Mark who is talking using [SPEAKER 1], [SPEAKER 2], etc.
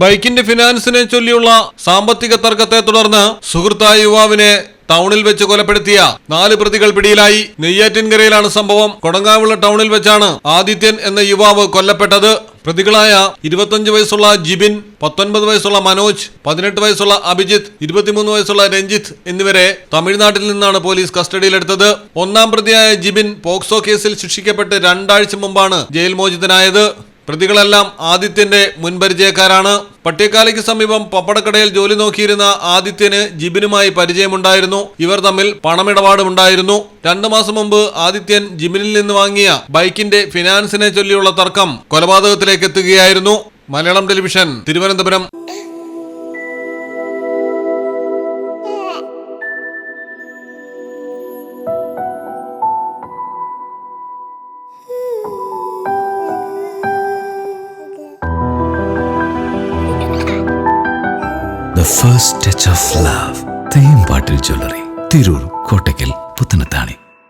[SPEAKER 1] ബൈക്കിന്റെ ഫിനാൻസിനെ ചൊല്ലിയുള്ള സാമ്പത്തിക തർക്കത്തെ തുടർന്ന് സുഹൃത്തായ യുവാവിനെ ടൗണിൽ വെച്ച് കൊലപ്പെടുത്തിയ നാല് പ്രതികൾ പിടിയിലായി. നെയ്യാറ്റിൻകരയിലാണ് സംഭവം. കൊടങ്ങാവിള ടൗണിൽ വെച്ചാണ് ആദിത്യൻ എന്ന യുവാവ് കൊല്ലപ്പെട്ടത്. പ്രതികളായ ഇരുപത്തഞ്ച് വയസ്സുള്ള ജിബിൻ പത്തൊൻപത് വയസ്സുള്ള മനോജ് പതിനെട്ട് വയസ്സുള്ള അഭിജിത്ത് ഇരുപത്തിമൂന്ന് വയസ്സുള്ള രഞ്ജിത്ത് എന്നിവരെ തമിഴ്നാട്ടിൽ നിന്നാണ് പോലീസ് കസ്റ്റഡിയിലെടുത്തത്. ഒന്നാം പ്രതിയായ ജിബിൻ പോക്സോ കേസിൽ ശിക്ഷിക്കപ്പെട്ട് രണ്ടാഴ്ച മുമ്പാണ് ജയിൽ മോചിതനായത്. പ്രതികളെല്ലാം ആദിത്യന്റെ മുൻപരിചയക്കാരാണ്. പട്ടിക്കാലയ്ക്ക് സമീപം പപ്പടക്കടയിൽ ജോലി നോക്കിയിരുന്ന ആദിത്യന് ജിബിനുമായി പരിചയമുണ്ടായിരുന്നു. ഇവർ തമ്മിൽ പണമിടപാടുമുണ്ടായിരുന്നു. രണ്ടു മാസം മുമ്പ് ആദിത്യൻ ജിബിനിൽ നിന്ന് വാങ്ങിയ ബൈക്കിന്റെ ഫിനാൻസിനെ ചൊല്ലിയുള്ള തർക്കം കൊലപാതകത്തിലേക്ക് എത്തുകയായിരുന്നു. Malayalam television Thiruvananthapuram.
[SPEAKER 2] First touch of love Thembattil jewellery. Tirur Kottakkal Puthur